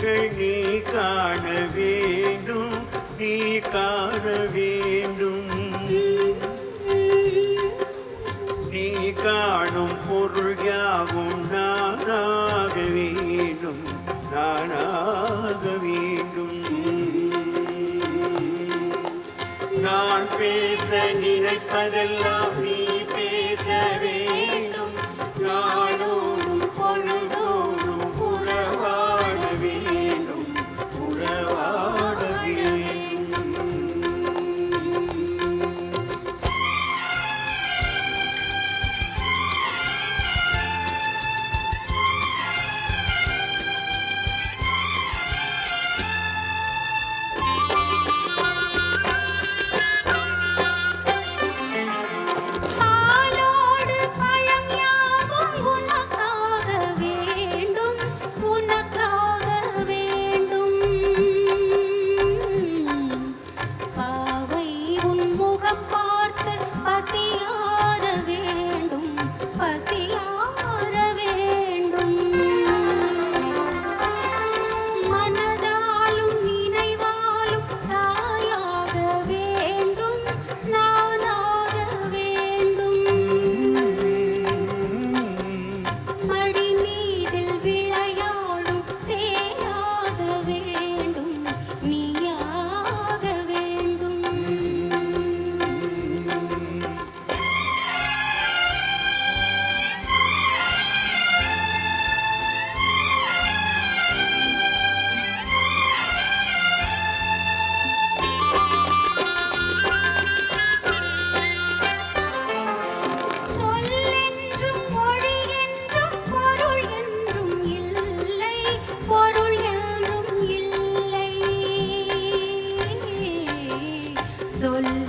காண வேண்டும். நீ காண வேண்டும். நீ காணும் பொருள் யாவும் நானாக வேண்டும். நானாக வேண்டும். நான் பேச நினைப்பதெல்லாம் நீ sol.